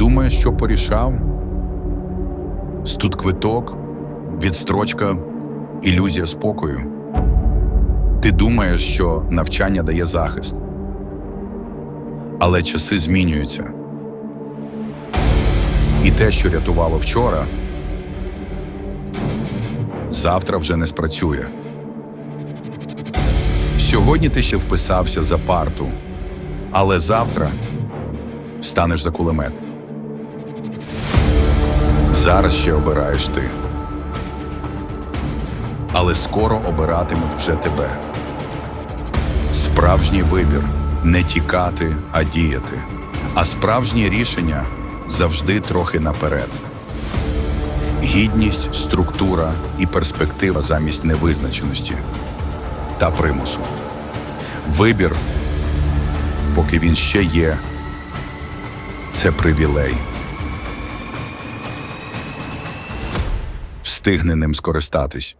думаєш, що порішав? Студ квиток, відстрочка, ілюзія спокою. Ти думаєш, що навчання дає захист. Але часи змінюються. І те, що рятувало вчора, завтра вже не спрацює. Сьогодні ти ще вписався за парту, але завтра станеш за кулемет. Зараз ще обираєш ти. Але скоро обиратимуть вже тебе. Справжній вибір не тікати, а діяти. А справжнє рішення завжди трохи наперед. Гідність, структура і перспектива замість невизначеності та примусу. Вибір, поки він ще є, це привілей. Встигни ним скористатись.